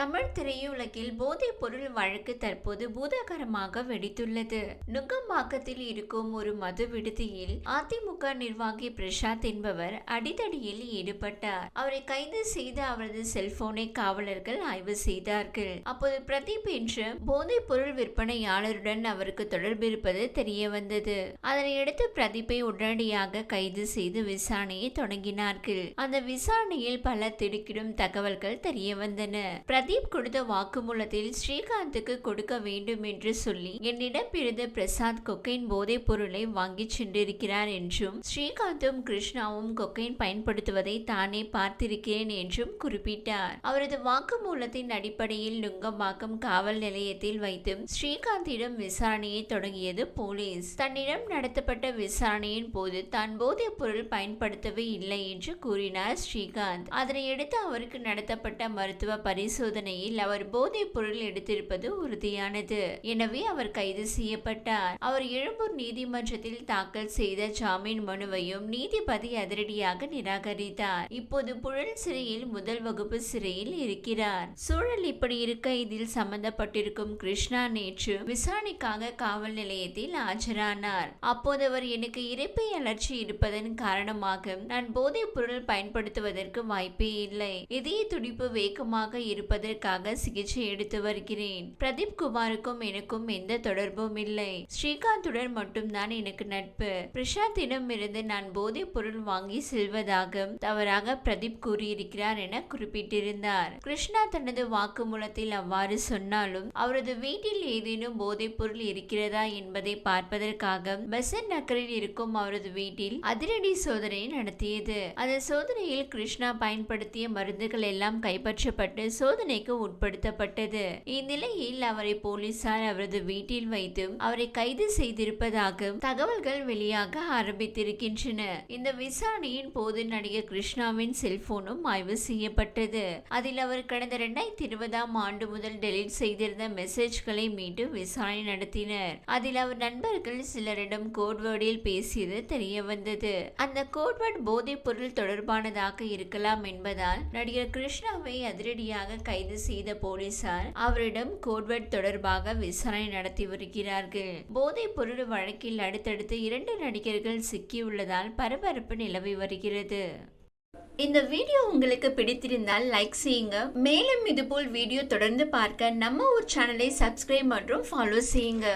தமிழ் திரையுலகில் போதைப் பொருள் வழக்கு தற்போது பூதாகரமாக வெடித்துள்ளது. நுங்கம்பாக்கத்தில் இருக்கும் ஒரு மது விடுதியில் அதிமுக நிர்வாகி பிரசாத் என்பவர் அடிதடியில் ஈடுபட்டார். அவரை கைது செய்து அவரது செல்போனை காவலர்கள் ஆய்வு செய்தார்கள். அப்போது பிரதீப் என்ற போதைப் பொருள் விற்பனையாளருடன் அவருக்கு தொடர்பு இருப்பது தெரிய வந்தது அதனையடுத்து பிரதீப்பை உடனடியாக கைது செய்து விசாரணையை தொடங்கினார்கள். அந்த விசாரணையில் பல திடுக்கிடும் தகவல்கள் தெரிய வந்தன பிரதீப் கொடுத்த வாக்குமூலத்தில் ஸ்ரீகாந்துக்கு கொடுக்க வேண்டும் என்று சொல்லி என்னிடம் இருந்த பிரசாத் கொக்கைன் போதைப் பொருளை வாங்கி சென்றிருக்கிறார் என்றும் ஸ்ரீகாந்தும் கிருஷ்ணாவும் கொக்கைன் பயன்படுத்துவதை தானே பார்த்திருக்கிறேன் என்றும் குறிப்பிட்டார். அவரது வாக்குமூலத்தின் அடிப்படையில் நுங்கம்பாக்கம் காவல் நிலையத்தில் வைத்தும் ஸ்ரீகாந்திடம் விசாரணையை தொடங்கியது போலீஸ். தன்னிடம் நடத்தப்பட்ட விசாரணையின் போது தான் போதைப் பொருள் பயன்படுத்தவே இல்லை என்று கூறினார் ஸ்ரீகாந்த். அதனையடுத்து அவருக்கு நடத்தப்பட்ட மருத்துவ பரிசோதனையில் அவர் போதைப் பொருள் எடுத்திருப்பது உறுதியானது. எனவே அவர் கைது செய்யப்பட்டார். அவர் எழும்பூர் நீதிமன்றத்தில் தாக்கல் செய்த ஜாமீன் மனுவையும் நீதிபதி அதிரடியாக நிராகரித்தார். இப்போது புழல் சிறையில் முதல் வகுப்பு சிறையில் இருக்கிறார். சூழல் இப்படி இருக்க இதில் சம்பந்தப்பட்டிருக்கும் கிருஷ்ணா நேற்று விசாரணைக்காக காவல் நிலையத்தில் ஆஜரானார். அப்போது அவர் எனக்கு இறைப்பை அலர்ச்சி இருப்பதன் காரணமாக நான் போதைப் பொருள் பயன்படுத்துவதற்கு வாய்ப்பே இல்லை. இதய துடிப்பு வேகமாக இருப்பது இருப்பதற்காக சிகிச்சை எடுத்து வருகிறேன். பிரதீப் குமாருக்கும் எனக்கும் எந்த தொடர்பும் இல்லை. ஸ்ரீகாந்துடன் மட்டும்தான் எனக்கு நட்பு. பிரசாந்திடம் இருந்து நான் போதைப் பொருள் வாங்கி செல்வதாக தவறாக பிரதீப் கூறியிருக்கிறார் என குறிப்பிட்டிருந்தார். கிருஷ்ணா தனது வாக்குமூலத்தில் அவ்வாறு சொன்னாலும் அவரது வீட்டில் ஏதேனும் போதைப் பொருள் இருக்கிறதா என்பதை பார்ப்பதற்காக பெசன் நகரில் இருக்கும் அவரது வீட்டில் அதிரடி சோதனை நடத்தியது. அந்த சோதனையில் கிருஷ்ணா பயன்படுத்திய மருந்துகள் எல்லாம் கைப்பற்றப்பட்டு சோதனை சோதனைக்கு உட்படுத்தப்பட்டது. இந்நிலையில் அவரை போலீசார் அவரது வீட்டில் வைத்து அவரை கைது செய்திருப்பதாக தகவல்கள் வெளியாக ஆரம்பித்திருக்கின்றன. இந்த விசாரணையின் போது நடிகர் கிருஷ்ணாவின் செல்போனும் ஆய்வு செய்யப்பட்டது. அதில் அவர் கடந்த இரண்டாயிரத்தி இருபதாம் ஆண்டு முதல் டெலிட் செய்திருந்த மெசேஜ்களை மீண்டும் விசாரணை நடத்தினர். அதில் அவர் நண்பர்கள் சிலரிடம் கோட்வேர்டில் பேசியது தெரிய வந்தது அந்த கோட்வேர்ட் போதைப் பொருள் தொடர்பானதாக இருக்கலாம் என்பதால் நடிகர் கிருஷ்ணாவை அதிரடியாக கை கைது செய்த போலீசார் அவரிடம் கோட்வெட் தொடர்பாக விசாரணை நடத்தி வருகிறார்கள். போதைப் பொருள் வழக்கில் அடுத்தடுத்து இரண்டு நடிகர்கள் சிக்கியுள்ளதால் பரபரப்பு நிலவி வருகிறது. இந்த வீடியோ உங்களுக்கு பிடித்திருந்தால் லைக் செய்யுங்க. மேலும் இதுபோல் வீடியோ தொடர்ந்து பார்க்க நம்ம ஒரு சேனலை சப்ஸ்கிரைப் மற்றும் ஃபாலோ செய்யுங்க.